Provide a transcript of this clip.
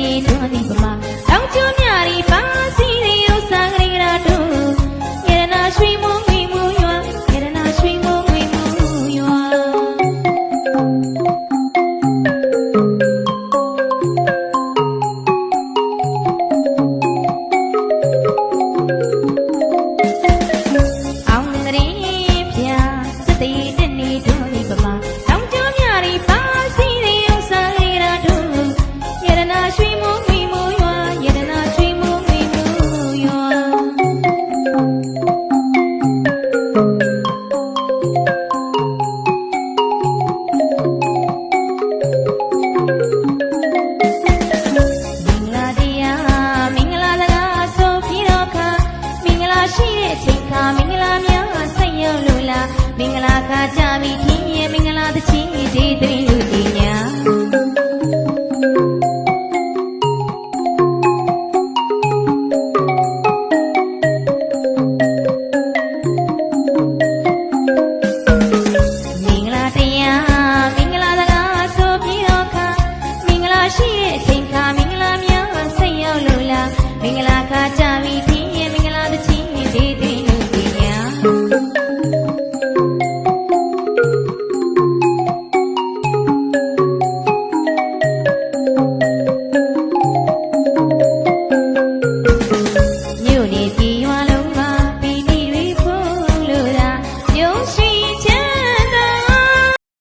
နေတော့ဒီပမာတောင်ကျွမြရီပါစီရီဥစားကြရာတို့ရတနာရွှေမွန်မီမူရွာရတနာရွှေမွန်မီမူရွာအောင်တဲ့ရင်ပြစတဲ့ မင်္ဂလာများဆက်ရောက်လို့လားမင်္ဂလာခါကြပြီခင်ရဲ့မင်္ဂလာတချီ